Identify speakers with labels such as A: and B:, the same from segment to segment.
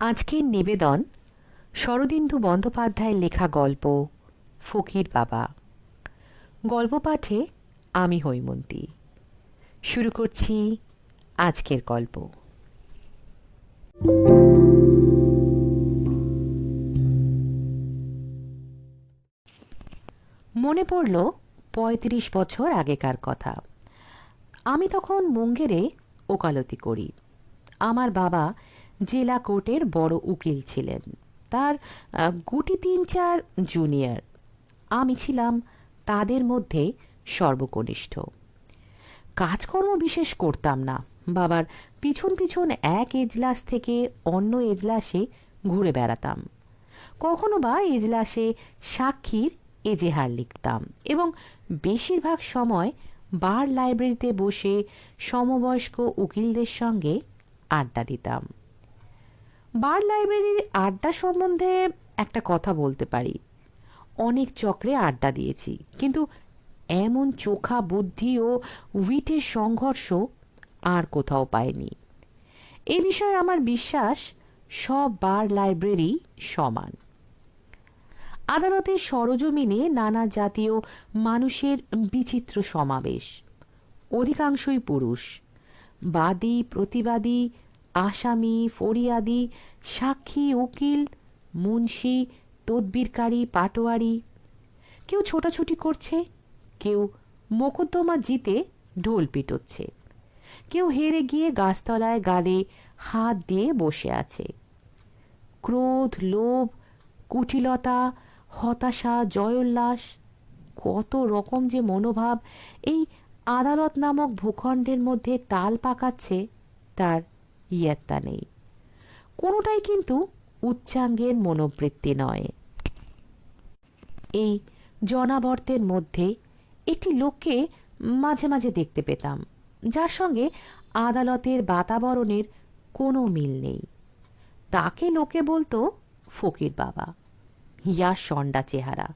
A: আজকের নিবেদন শরদিন্দু বন্দ্যোপাধ্যায়ের লেখা গল্প, ফকির বাবা। গল্প পাঠে আমি হৈমন্তী। শুরু করছি আজকের গল্প। মনে পড়ল পঁয়ত্রিশ বছর আগেকার কথা। আমি তখন মুঙ্গেরে ওকালতি করি। আমার বাবা জেলা কোর্টের বড় উকিল ছিলেন। তার গুটি তিন চার জুনিয়র। আমি ছিলাম তাদের মধ্যে সর্বকনিষ্ঠ। কাজকর্ম বিশেষ করতাম না। বাবার পিছন পিছন এক এজলাস থেকে অন্য এজলাসে ঘুরে বেড়াতাম। কখনো বা এজলাসে সাক্ষীর এজেহার লিখতাম এবং বেশিরভাগ সময় বার লাইব্রেরিতে বসে সমবয়স্ক উকিলদের সঙ্গে আড্ডা দিতাম। বার লাইব্রেরির আড্ডা সম্বন্ধে একটা কথা বলতে পারি। অনেক চক্রে আড্ডা দিয়েছি, কিন্তু এমন চোখা বুদ্ধি ও উইটের সংঘর্ষ আর কোথাও পায়নি এ বিষয়ে আমার বিশ্বাস, সব বার লাইব্রেরি সমান। আদালতের সরজমিনে নানা জাতীয় মানুষের বিচিত্র সমাবেশ। অধিকাংশই পুরুষ। বাদী, প্রতিবাদী আসামি, ফরিয়াদি, সাক্ষী, উকিল, মুন্সি, তদবিরকারী, পাটোয়ারি। কেউ ছোটাছুটি করছে, কেউ মোকদ্দমা জিতে ঢোল পিটোচ্ছে। কেউ হেরে গিয়ে গাছতলায় গালে হাত দিয়ে বসে আছে। ক্রোধ, লোভ, কুটিলতা, হতাশা, জয়োল্লাস, কত রকম যে মনোভাব এই আদালত নামক ভূখণ্ডের মধ্যে তাল পাকাচ্ছে তার ইয়ত্তা নেই। কোনোটাই কিন্তু উচ্চাঙ্গের মনোবৃত্তি নয়। এই জনাবর্তের মধ্যে একটি লোককে মাঝে মাঝে দেখতে পেতাম, যার সঙ্গে আদালতের বাতাবরণের কোনো মিল নেই। তাকে লোকে বলতো ফকির বাবা। ইয়া সন্ডা চেহারা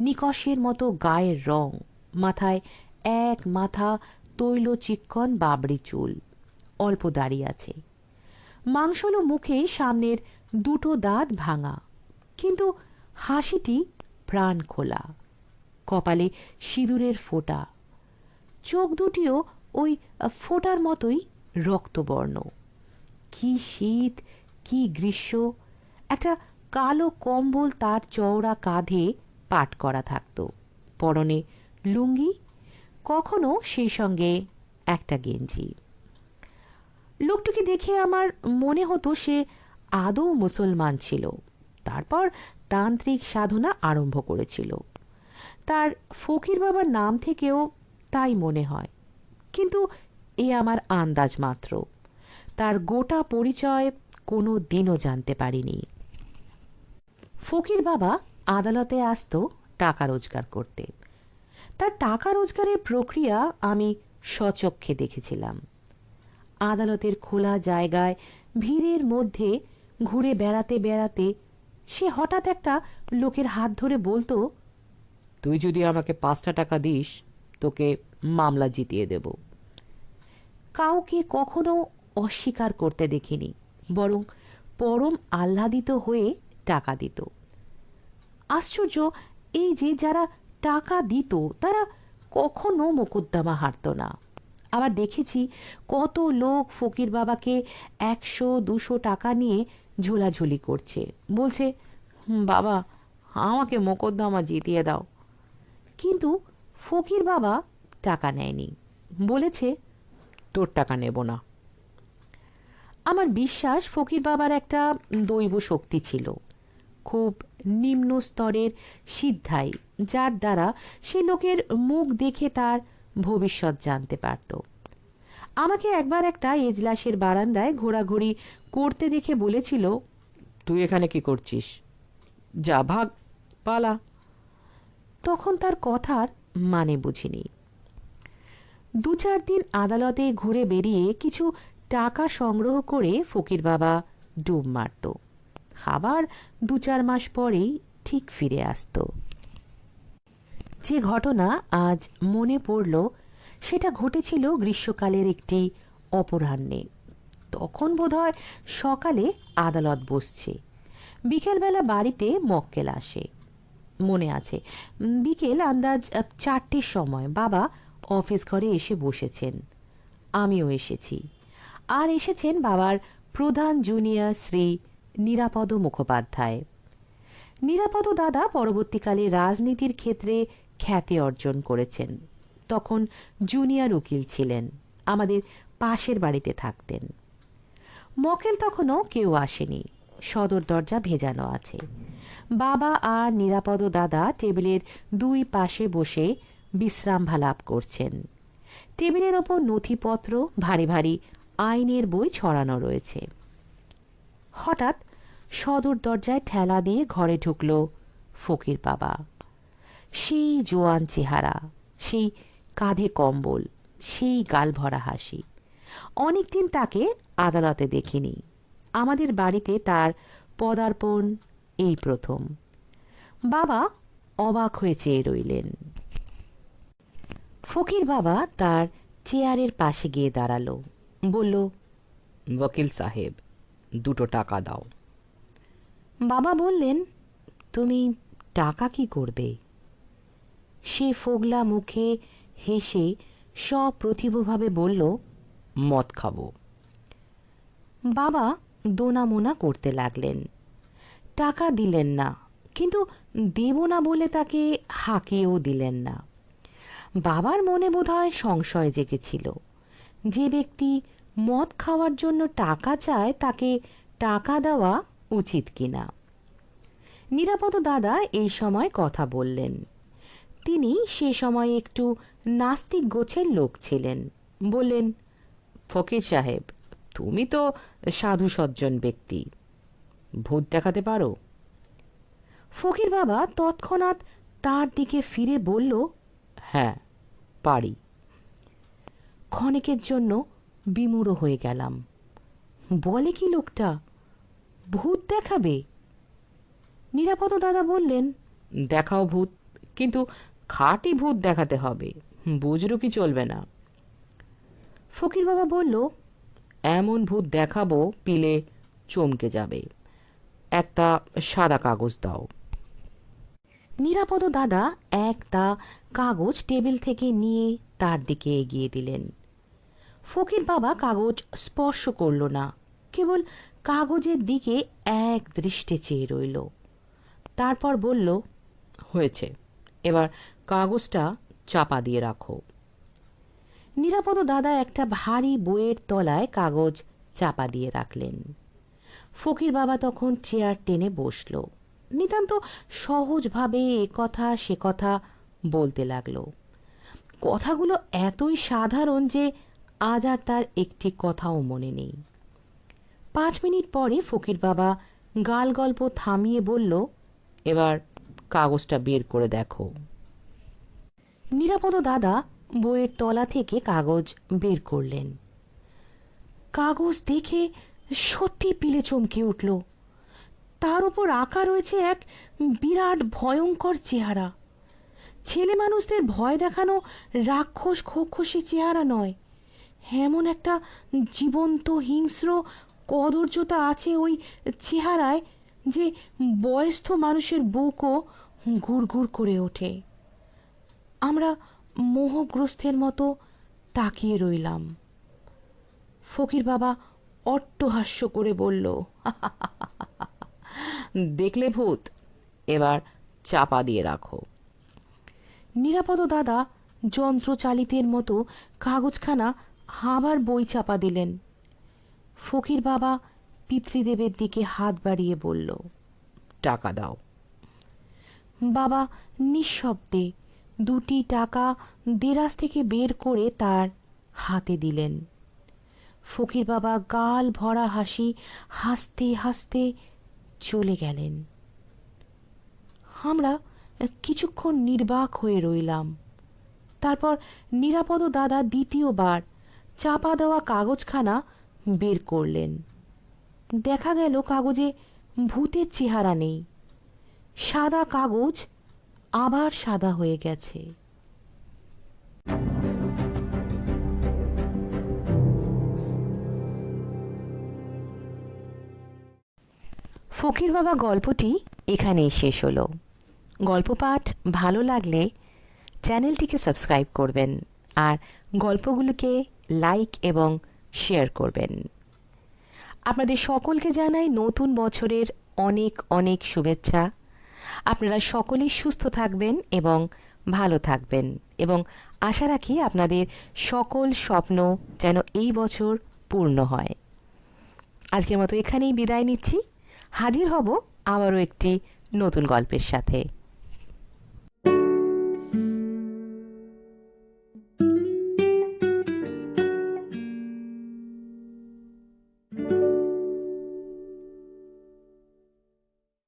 A: নিকষের মতো গায়ের রং, মাথায় এক মাথা তৈল চিক্কন বাবড়ি চুল। অল্প দাঁড়িয়ে আছে। মাংসলো মুখে সামনের দুটো দাঁত ভাঙা, কিন্তু হাসিটি প্রাণ খোলা। কপালে সিঁদুরের ফোঁটা। চোখ দুটিও ওই ফোঁটার মতোই রক্তবর্ণ। কি শীত, কি গ্রীষ্ম, একটা কালো কম্বল তার চওড়া কাঁধে পাট করা থাকতো। পরনে লুঙ্গি, কখনো সেই সঙ্গে একটা গেঞ্জি। লোকটিকে দেখে আমার মনে হতো সে আদৌ মুসলমান ছিল। তারপর তান্ত্রিক সাধনা আরম্ভ করেছিল। তার ফকির বাবার নাম থেকেও তাই মনে হয়। কিন্তু এ আমার আন্দাজ মাত্র। তার গোটা পরিচয় কোনো দিনও জানতে পারিনি। ফকির বাবা আদালতে আসতো টাকা রোজগার করতে। তার টাকা রোজগারের প্রক্রিয়া আমি স্বচক্ষে দেখেছিলাম। আদালতের খোলা জায়গায় ভিড়ের মধ্যে ঘুরে বেড়াতে বেড়াতে সে হঠাৎ একটা লোকের হাত ধরে বলতো,
B: তুই যদি আমাকে পাঁচটা টাকা দিস, তোকে মামলা জিতিয়ে দেব।
A: কাউকে কখনো অস্বীকার করতে দেখিনি, বরং পরম আহ্লাদিত হয়ে টাকা দিত। আশ্চর্য, এই যে যারা টাকা দিত, তারা কখনো মোকদ্দমা হারত না। আবার দেখেছি কত লোক ফকির বাবাকে একশো, দুশো টাকা নিয়ে ঝোলাঝুলি করছে। বলছে বাবা, আমাকে মোকদ্দমা জিতিয়ে দাও। কিন্তু ফকির বাবা টাকা নেয়নি। বলেছে,
B: তোর টাকা নেব না।
A: আমার বিশ্বাস ফকির বাবার একটা দৈব শক্তি ছিল। খুব নিম্ন স্তরের সিদ্ধাই, যার দ্বারা সে লোকের মুখ দেখে তার ভবিষ্যৎ জানতে পারত। আমাকে একবার একটা এজলাসের বারান্দায় ঘোরাঘুরি করতে দেখে বলেছিল,
B: তুই এখানে কি করছিস? যা ভাগ, পালা।
A: তখন তার কথার মানে বুঝিনি। দু চার দিন আদালতে ঘুরে বেরিয়ে কিছু টাকা সংগ্রহ করে ফকির বাবা ডুব মারত। আবার দু চার মাস পরেই ঠিক ফিরে আসতো। যে ঘটনা আজ মনে পড়ল, সেটা ঘটেছিল গ্রীষ্মকালের একটি অপরাহ্নে। তখন বোধহয় সকালে আদালত বসছে। বিকেলবেলা বাড়িতে মক্কেল আসে। মনে আছে, বিকেল আন্দাজ চারটের সময় বাবা অফিস ঘরে এসে বসেছেন। আমিও এসেছি। আর এসেছেন বাবার প্রধান জুনিয়র শ্রী নিরাপদ মুখোপাধ্যায়। নিরাপদ দাদা পরবর্তীকালে রাজনীতির ক্ষেত্রে খ্যাতি অর্জন করেছেন। তখন জুনিয়র উকিল ছিলেন, আমাদের পাশের বাড়িতে থাকতেন। মকেল তখনও কেউ আসেনি, সদর দরজা ভেজানো আছে। বাবা আর নিরাপদ দাদা টেবিলের দুই পাশে বসে বিশ্রাম ভালাপ করছেন। টেবিলের ওপর নথিপত্র, ভারী ভারী আইনের বই ছড়ানো রয়েছে। হঠাৎ সদর দরজায় ঠেলা দিয়ে ঘরে ঢুকল ফকির বাবা। সেই জোয়ান চেহারা সেই কাঁধে কম্বল সেই গাল ভরা হাসি। অনেকদিন তাকে আদালতে দেখিনি। আমাদের বাড়িতে তার পদার্পণ এই প্রথম। বাবা অবাক হয়ে চেয়ে রইলেন। ফকির বাবা তার চেয়ারের পাশে গিয়ে দাঁড়াল। বলল
B: ওকিল সাহেব দুটো টাকা দাও।
A: বাবা বললেন তুমি টাকা কি করবে? সে ফোগলা মুখে হেসে সপ্রতিভভাবে বলল
B: মদ খাব।
A: বাবা দোনামোনা করতে লাগলেন। টাকা দিলেন না কিন্তু দেব না বলে তাকে হাঁকিয়েও দিলেন না। বাবার মনে বোধহয় সংশয় জেগেছিল। যে ব্যক্তি মদ খাওয়ার জন্য টাকা চায় তাকে টাকা দেওয়া উচিত কিনা। নিরাপদ দাদা এই সময় কথা বললেন। তিনি সে সময় একটু নাস্তিক গোছের লোক ছিলেন। বললেন,
B: ফকির সাহেব, তুমি তো সাধু সজ্জন ব্যক্তি। ভূত দেখাতে পারো?
A: ফকির বাবা তৎক্ষণাৎ তার দিকে ফিরে বলল
B: হ্যাঁ পারি।
A: ক্ষণিকের জন্য বিমূঢ় হয়ে গেলাম। বলে কি লোকটা, ভূত দেখাবে? নিরাপদ দাদা বললেন,
B: দেখাও ভূত, কিন্তু খাঁটি ভূত দেখাতে হবে। বুঝরু কি চলবে না।
A: ফকির বাবা বলল,
B: এমন ভূত দেখাবো, পিলে চমকে যাবে। একটা সাদা কাগজ দাও।
A: নিরাপদ দাদা একটা কাগজ টেবিল থেকে নিয়ে তার দিকে এগিয়ে দিলেন। ফকির বাবা কাগজ স্পর্শ করল না, কেবল কাগজের দিকে এক দৃষ্টে চেয়ে রইল। তারপর বলল,
B: হয়েছে, এবার কাগজটা চাপা দিয়ে রাখো।
A: নিরাপদ দাদা একটা ভারী বইয়ের তলায় কাগজ চাপা দিয়ে রাখলেন। ফকির বাবা তখন চেয়ার টেনে বসল। নিতান্ত সহজভাবে এ কথা সে কথা বলতে লাগল। কথাগুলো এতই সাধারণ যে আজ আর তার একটি কথাও মনে নেই। পাঁচ মিনিট পরে ফকির বাবা গাল গল্প থামিয়ে বলল,
B: এবার কাগজটা বের করে দেখো।
A: নিরাপদ দাদা বইয়ের তলা থেকে কাগজ বের করলেন। কাগজ দেখে সত্যি পিলে চমকে উঠল। তার উপর আঁকা রয়েছে এক বিরাট ভয়ঙ্কর চেহারা। ছেলে মানুষদের ভয় দেখানো রাক্ষস খোক্ষসী চেহারা নয়, এমন একটা জীবন্ত, হিংস্র, কদর্যতা আছে ওই চেহারায় যে বয়স্থ মানুষের বুকও গুড়গুড় করে ওঠে। আমরা মোহগ্রস্তের মতো তাকিয়ে রইলাম। ফকির বাবা অট্টহাস্য করে বলল,
B: দেখলে ভূত, এবার চাপা দিয়ে রাখো।
A: নিরাপদ দাদা যন্ত্রচালিতের মতো কাগজখানা আবার বই চাপা দিলেন। ফকির বাবা পিতৃদেবের দিকে হাত বাড়িয়ে বলল,
B: টাকা দাও।
A: বাবা নিঃশব্দে দুটি টাকা দেরাজ থেকে বের করে তার হাতে দিলেন। ফকির বাবা গাল ভরা হাসি হাসতে হাসতে চলে গেলেন। আমরা কিছুক্ষণ নির্বাক হয়ে রইলাম। তারপর নিরাপদ দাদা দ্বিতীয়বার চাপা দেওয়া কাগজখানা বের করলেন। দেখা গেল কাগজে ভূতের চেহারা নেই। সাদা কাগজ আবার সাদা হয়ে গেছে। ফকির বাবা গল্পটি এখানেই শেষ হলো। গল্প পাঠ ভালো লাগলে চ্যানেলটিকে সাবস্ক্রাইব করবেন আর গল্পগুলোকে লাইক এবং শেয়ার করবেন। আপনাদের সকলকে জানাই নতুন বছরের অনেক অনেক শুভেচ্ছা। আপনারা সকলেই সুস্থ থাকবেন এবং ভালো থাকবেন। এবং আশা রাখি আপনাদের সকল স্বপ্ন যেন এই বছর পূর্ণ হয়। আজকের মতো এখানেই বিদায় নিচ্ছি। হাজির হব আবারও একটি নতুন গল্পের সাথে।